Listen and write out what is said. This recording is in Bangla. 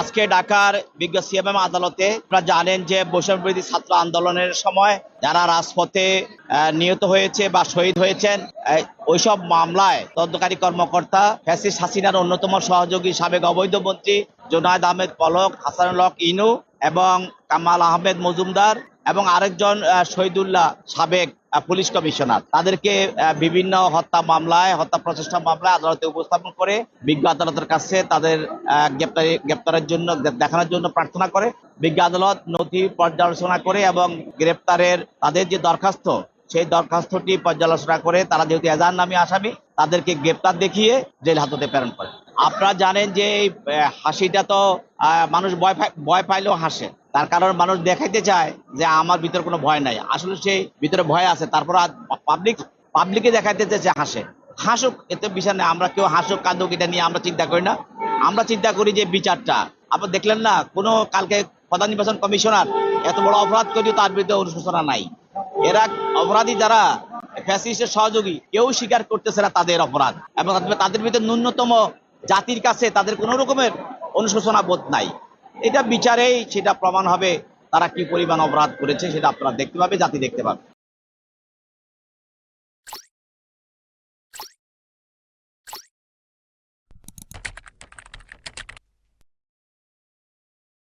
আজকে ঢাকার বিজ্ঞ সিএমএম আদালতে আপনারা জানেন যে বৈষম্য বিরোধী ছাত্র আন্দোলনের সময় যারা রাজপথে নিহত হয়েছে বা শহীদ হয়েছেন ওইসব মামলায় তদন্তকারী কর্মকর্তা ফ্যাসিস হাসিনার অন্যতম সহযোগী সাবেক অবৈধ মন্ত্রী জোনায়দ আহমেদ পলক হাসানুল হক ইনু এবং কামাল আহমেদ মজুমদার এবং আরেকজন শহীদুল্লাহ সাবেক পুলিশ কমিশনার। তাদেরকে বিভিন্ন হত্যা মামলায়, হত্যা প্রচেষ্টা মামলায় আদালতে উপস্থাপন করে বিজ্ঞ আদালতের কাছে তাদের গ্রেপ্তারি, গ্রেপ্তারের জন্য, দেখানোর জন্য প্রার্থনা করে। বিজ্ঞ আদালত নথি পর্যালোচনা করে এবং গ্রেপ্তারের তাদের যে দরখাস্ত, সেই দরখাস্তটি পর্যালোচনা করে তারা যেহেতু এজাহার নামে আসামি, তাদেরকে গ্রেপ্তার দেখিয়ে জেল হাততে প্রেরণ করে। আপনারা জানেন যে এই হাসিটা তো মানুষ ভয় ভয় পাইলেও হাসে। তার কারণ মানুষ দেখাইতে চায় যে আমার ভিতরে কোনো ভয় নাই। আসলে সেই ভিতরে ভয় আছে, তারপর পাবলিক পাবলিকে দেখাইতে চাইছে হাসে। হাসুক, এতে বিষয় নেই, আমরা কেউ হাসুক, কাঁদুক, এটা নিয়ে আমরা চিন্তা করি না। আমরা চিন্তা করি যে বিচারটা। আপনার দেখলেন না, কোনো কালকে প্রধান নির্বাচন কমিশনার এত বড় অপরাধ করেও তার বিরুদ্ধে অনুশোচনা নাই। এরা অপরাধী যারা, ফ্যাসিস্টের সহযোগী, কেউ স্বীকার করতেছে না তাদের অপরাধ। এবং তাদের ভিতরে ন্যূনতম জাতির কাছে তাদের কোনো রকমের অনুশোচনা বোধ নাই। এটা বিচারেই সেটা প্রমাণ হবে তারা কি পরিমাণ অপরাধ করেছে, সেটা আপনারা দেখতে পাবে, জাতি দেখতে পাবে।